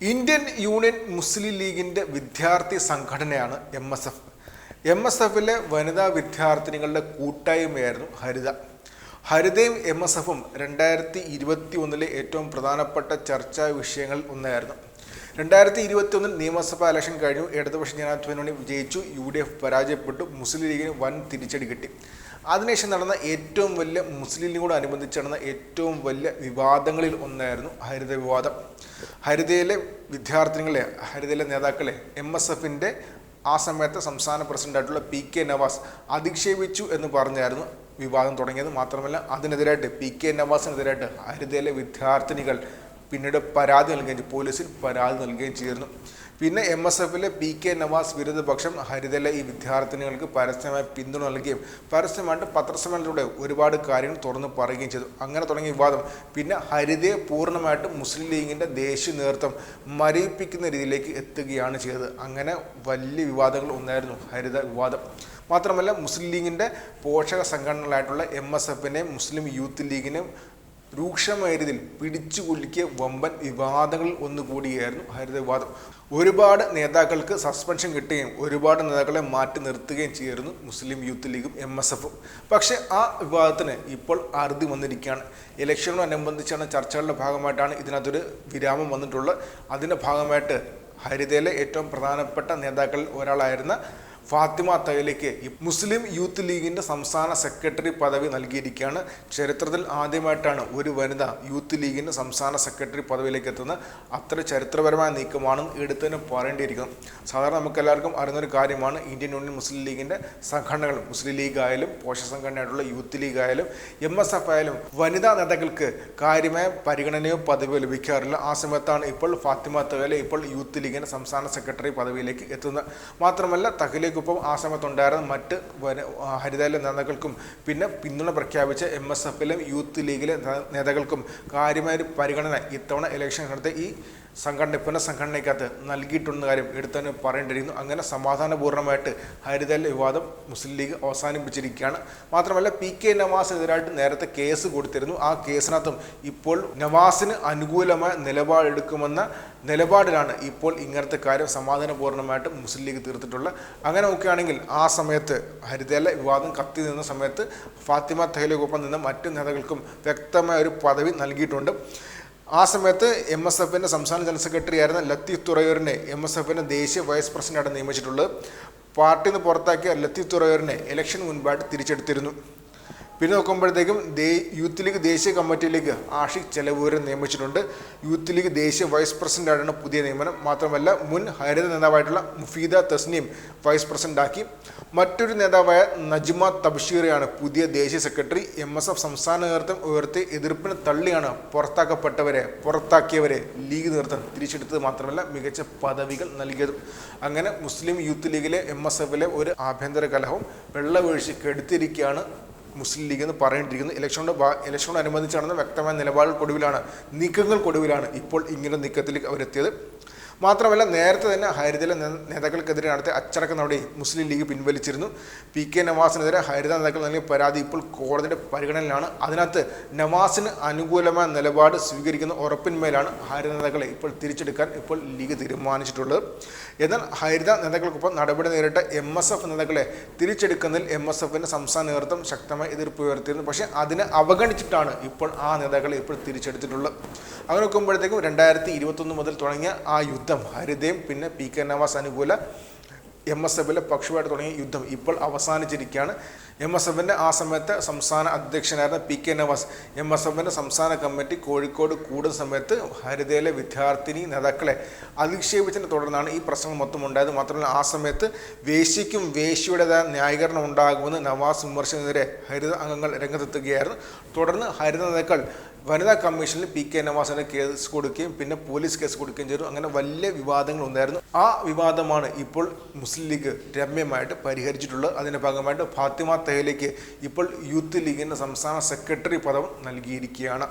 Indian union മുസ്ലിം ലീഗിന്റെ വിദ്യാർത്ഥി സംഘടനയാണ് M S F M S എഫിലെ വനിതാ വിദ്യാർത്ഥിനികളുടെ കൂട്ടായ്മയായിരുന്നു ഹരിത. ഹരിതയും എം എസ് എഫും രണ്ടായിരത്തി ഇരുപത്തി ഒന്നിലെ ഏറ്റവും പ്രധാനപ്പെട്ട ചർച്ചാ വിഷയങ്ങളിൽ ഒന്നായിരുന്നു. രണ്ടായിരത്തി ഇരുപത്തി ഒന്നിൽ നിയമസഭാ ഇലക്ഷൻ കഴിഞ്ഞു. ഇടതുപക്ഷ ജനാധിപത്യ മുന്നണി വിജയിച്ചു യു ഡി എഫ് പരാജയപ്പെട്ടു. മുസ്ലിം ലീഗിന് വൻ തിരിച്ചടി കിട്ടി. അതിനുശേഷം നടന്ന ഏറ്റവും വലിയ മുസ്ലിം ലീഗോട് അനുബന്ധിച്ച് നടന്ന ഏറ്റവും വലിയ വിവാദങ്ങളിൽ ഒന്നായിരുന്നു ഹരിത വിവാദം. ഹരിതയിലെ വിദ്യാർത്ഥിനികളെ ഹരിതയിലെ നേതാക്കളെ എം എസ് എഫിന്റെ ആ സമയത്തെ സംസ്ഥാന പ്രസിഡന്റായിട്ടുള്ള പി കെ നവാസ് അധിക്ഷേപിച്ചു എന്ന് പറഞ്ഞായിരുന്നു വിവാദം തുടങ്ങിയത്. മാത്രമല്ല അതിനെതിരായിട്ട് പി കെ നവാസിനെതിരായിട്ട് ഹരിതയിലെ വിദ്യാർത്ഥിനികൾ പിന്നീട് പരാതി നൽകുകയും ചെയ്തു. പോലീസിൽ പരാതി നൽകുകയും ചെയ്തിരുന്നു. പിന്നെ എം എസ് എഫിലെ പി കെ നവാസ് വിരുദ്ധപക്ഷം ഹരിതയിലെ ഈ വിദ്യാർത്ഥിനികൾക്ക് പരസ്യമായി പിന്തുണ നൽകുകയും പരസ്യമായിട്ട് പത്രസമ്മേളനത്തിലൂടെ ഒരുപാട് കാര്യങ്ങൾ തുറന്നു പറയുകയും ചെയ്തു. അങ്ങനെ തുടങ്ങിയ വിവാദം. പിന്നെ ഹരിതയെ പൂർണമായിട്ടും മുസ്ലിം ലീഗിന്റെ ദേശീയ നേതൃത്വം മരയിപ്പിക്കുന്ന രീതിയിലേക്ക് എത്തുകയാണ് ചെയ്തത്. അങ്ങനെ വലിയ വിവാദങ്ങൾ ഒന്നായിരുന്നു ഹരിത വിവാദം. മാത്രമല്ല മുസ്ലിം ലീഗിന്റെ പോഷക സംഘടനകളായിട്ടുള്ള എം എസ് എഫിനെയും മുസ്ലിം യൂത്ത് ലീഗിനെയും രൂക്ഷമായ രീതിയിൽ പിടിച്ചു കുലുക്കിയ വമ്പൻ വിവാദങ്ങളിൽ ഒന്നുകൂടിയായിരുന്നു ഹരിത വിവാദം ഒരുപാട് നേതാക്കൾക്ക് സസ്പെൻഷൻ കിട്ടുകയും ഒരുപാട് നേതാക്കളെ മാറ്റി നിർത്തുകയും ചെയ്യായിരുന്നു മുസ്ലിം യൂത്ത് ലീഗും എം എസ് എഫും പക്ഷേ ആ വിവാദത്തിന് ഇപ്പോൾ അറുതി വന്നിരിക്കുകയാണ്. ഇലക്ഷനോടനുബന്ധിച്ചാണ് ചർച്ചകളുടെ ഭാഗമായിട്ടാണ് ഇതിനകത്തൊരു വിരാമം വന്നിട്ടുള്ളത്. അതിന്റെ ഭാഗമായിട്ട് ഹരിതയിലെ ഏറ്റവും പ്രധാനപ്പെട്ട നേതാക്കളിൽ ഒരാളായിരുന്ന ഫാത്തിമ തൈലയ്ക്ക് മുസ്ലിം യൂത്ത് ലീഗിന്റെ സംസ്ഥാന സെക്രട്ടറി പദവി നൽകിയിരിക്കുകയാണ്. ചരിത്രത്തിൽ ആദ്യമായിട്ടാണ് ഒരു വനിത യൂത്ത് ലീഗിന്റെ സംസ്ഥാന സെക്രട്ടറി പദവിയിലേക്ക് എത്തുന്നത്. അത്ര ചരിത്രപരമായ നീക്കമാണെന്ന് എടുത്തതിന് പറയേണ്ടിയിരിക്കുന്നു. സാധാരണ നമുക്ക് എല്ലാവർക്കും അറിയുന്ന ഒരു കാര്യമാണ് ഇന്ത്യൻ യൂണിയൻ മുസ്ലിം ലീഗിന്റെ സംഘടനകൾ മുസ്ലിം ലീഗ് ആയാലും പോഷക സംഘടനയായിട്ടുള്ള യൂത്ത് ലീഗ് ആയാലും എം എസ് എഫ് ആയാലും വനിതാ നേതാക്കൾക്ക് കാര്യമായ പരിഗണനയോ പദവിയോ ലഭിക്കാറില്ല. ആ സമയത്താണ് ഇപ്പോൾ ഫാത്തിമ തൈല ഇപ്പോൾ യൂത്ത് ലീഗിന്റെ സംസ്ഥാന സെക്രട്ടറി പദവിയിലേക്ക് എത്തുന്നത്. മാത്രമല്ല തഹലേക്കൊപ്പം ആ സമയത്തുണ്ടായിരുന്ന മറ്റ് വന- നേതാക്കൾക്കും പിന്നെ പിന്തുണ പ്രഖ്യാപിച്ച എം എസ് എഫിലും യൂത്ത് ലീഗിലെ നേതാക്കൾക്കും കാര്യമായ ഒരു പരിഗണന ഇത്തവണ ഇലക്ഷൻ നടത്തിയ ഈ സംഘടന പുനഃസംഘടനയ്ക്കകത്ത് നൽകിയിട്ടുണ്ടെന്ന കാര്യം എടുത്തതിന് പറയേണ്ടിയിരുന്നു അങ്ങനെ സമാധാനപൂർണമായിട്ട് ഹരിതൽ വിവാദം മുസ്ലിം ലീഗ് അവസാനിപ്പിച്ചിരിക്കുകയാണ്. മാത്രമല്ല പി കെ നവാസിനെതിരായിട്ട് നേരത്തെ കേസ് കൊടുത്തിരുന്നു. ആ കേസിനകത്തും ഇപ്പോൾ നവാസിന് അനുകൂലമായ നിലപാടെടുക്കുമെന്ന നിലപാടിലാണ് ഇപ്പോൾ ഇങ്ങനത്തെ കാര്യം സമാധാനപൂർണമായിട്ട് മുസ്ലിം ലീഗ് തീർത്തിട്ടുള്ളത്. അങ്ങനെ നോക്കുകയാണെങ്കിൽ ആ സമയത്ത് ഹരിതല വിവാദം കത്തി നിന്ന സമയത്ത് ഫാത്തിമ തെഹ്ലിക്കൊപ്പം നിന്ന് മറ്റു നേതാക്കൾക്കും വ്യക്തമായ ഒരു പദവി നൽകിയിട്ടുണ്ട്. ആ സമയത്ത് എം എസ് എഫിന്റെ സംസ്ഥാന ജനറൽ സെക്രട്ടറി ആയിരുന്ന ലത്തീഫ് തുറയൂരിനെ എം എസ് എഫിന്റെ ദേശീയ വൈസ് പ്രസിഡന്റായിട്ട് നിയമിച്ചിട്ടുള്ളത്. പാർട്ടിയിൽ നിന്ന് പുറത്താക്കിയ ലത്തീഫ് തുറയൂരിനെ ഇലക്ഷൻ മുൻപായിട്ട് തിരിച്ചെടുത്തിരുന്നു. പിന്നെ നോക്കുമ്പോഴത്തേക്കും ദേ യൂത്ത് ലീഗ് ദേശീയ കമ്മിറ്റിയിലേക്ക് ആഷിഖ് ചെലവൂരെ നിയമിച്ചിട്ടുണ്ട്. യൂത്ത് ലീഗ് ദേശീയ വൈസ് പ്രസിഡന്റാണ് പുതിയ നിയമനം. മാത്രമല്ല മുൻ ഹരിത നേതാവായിട്ടുള്ള മുഫീദ തസ്നീം വൈസ് പ്രസിഡന്റാക്കി മറ്റൊരു നേതാവായ നജ്മ തബ്ഷീറയാണ് പുതിയ ദേശീയ സെക്രട്ടറി. എം എസ് എഫ് സംസ്ഥാന നേതൃത്വം ഉയർത്തി എതിർപ്പിന് തള്ളിയാണ് പുറത്താക്കപ്പെട്ടവരെ പുറത്താക്കിയവരെ ലീഗ് നേതൃത്വം തിരിച്ചെടുത്തത് മാത്രമല്ല മികച്ച പദവികൾ നൽകിയതും. അങ്ങനെ മുസ്ലിം യൂത്ത് ലീഗിലെ എം എസ് എഫിലെ ഒരു ആഭ്യന്തര കലഹവും വെള്ളവീഴ്ച കെടുത്തിരിക്കുകയാണ് മുസ്ലിം ലീഗ് എന്ന് പറയേണ്ടിയിരിക്കുന്നു. ഇലക്ഷനോട് ഇലക്ഷനോട് അനുബന്ധിച്ച് നടന്ന വ്യക്തമായ നിലപാടുകൾക്കൊടുവിലാണ് നീക്കങ്ങൾക്കൊടുവിലാണ് ഇപ്പോൾ ഇങ്ങനെ നീക്കത്തിലേക്ക് അവരെത്തിയത്. മാത്രമല്ല നേരത്തെ തന്നെ ഹരിതല നേതാക്കൾക്കെതിരെ നടത്തിയ അച്ചടക്ക നടപടി മുസ്ലിം ലീഗ് പിൻവലിച്ചിരുന്നു. പി കെ നവാസിനെതിരെ ഹരിത നേതാക്കൾ നൽകിയ പരാതി ഇപ്പോൾ കോടതിയുടെ പരിഗണനയിലാണ്. അതിനകത്ത് നവാസിന് അനുകൂലമായ നിലപാട് സ്വീകരിക്കുന്ന ഉറപ്പിന്മേലാണ് ഹരിത നേതാക്കളെ ഇപ്പോൾ തിരിച്ചെടുക്കാൻ ഇപ്പോൾ ലീഗ് തീരുമാനിച്ചിട്ടുള്ളത്. എന്നാൽ ഹരിത നേതാക്കൾക്കൊപ്പം നടപടി നേരിട്ട എം എസ് എഫ് നേതാക്കളെ തിരിച്ചെടുക്കുന്നതിൽ എം എസ് എഫിന്റെ സംസ്ഥാന നേതൃത്വം ശക്തമായി എതിർപ്പ് ഉയർത്തിയിരുന്നു. പക്ഷേ അതിനെ അവഗണിച്ചിട്ടാണ് ഇപ്പോൾ ആ നേതാക്കളെ ഇപ്പോൾ തിരിച്ചെടുത്തിട്ടുള്ളത്. അങ്ങനെ നോക്കുമ്പോഴത്തേക്കും രണ്ടായിരത്തി ഇരുപത്തൊന്ന് മുതൽ തുടങ്ങിയ ആ യുദ്ധം ഹരിതയും പിന്നെ പി കെ നവാസ് അനുകൂല എം എസ് എഫിലെ പക്ഷമായിട്ട് തുടങ്ങിയ യുദ്ധം ഇപ്പോൾ അവസാനിച്ചിരിക്കുകയാണ്. എം എസ് എഫിന്റെ ആ സമയത്ത് സംസ്ഥാന അധ്യക്ഷനായിരുന്ന P K Navas M S എഫിന്റെ സംസ്ഥാന കമ്മിറ്റി കോഴിക്കോട് കൂടുന്ന സമയത്ത് ഹരിതയിലെ വിദ്യാർത്ഥിനി നേതാക്കളെ അധിക്ഷേപിച്ചതിനെ തുടർന്നാണ് ഈ പ്രശ്നം മൊത്തം ഉണ്ടായത്. മാത്രമല്ല ആ സമയത്ത് വേശിക്കും വേശിയുടേതായ ന്യായീകരണം ഉണ്ടാകുമെന്ന് നവാസ് വിമർശനത്തിനെതിരെ ഹരിത അംഗങ്ങൾ രംഗത്തെത്തുകയായിരുന്നു. തുടർന്ന് ഹരിത നേതാക്കൾ വനിതാ കമ്മീഷനിൽ പി കെ നവാസിന് കേസ് കൊടുക്കുകയും പിന്നെ പോലീസ് കേസ് കൊടുക്കുകയും ചെയ്തു. അങ്ങനെ വലിയ വിവാദങ്ങൾ ഉണ്ടായിരുന്നു ആ വിവാദമാണ് ഇപ്പോൾ മുസ്ലിം ലീഗ് രമ്യമായിട്ട് പരിഹരിച്ചിട്ടുള്ളത്. അതിന്റെ ഭാഗമായിട്ട് ഫാത്തിമ തെഹലേക്ക് ഇപ്പോൾ യൂത്ത് ലീഗിന്റെ സംസ്ഥാന സെക്രട്ടറി പദം നൽകിയിരിക്കുകയാണ്.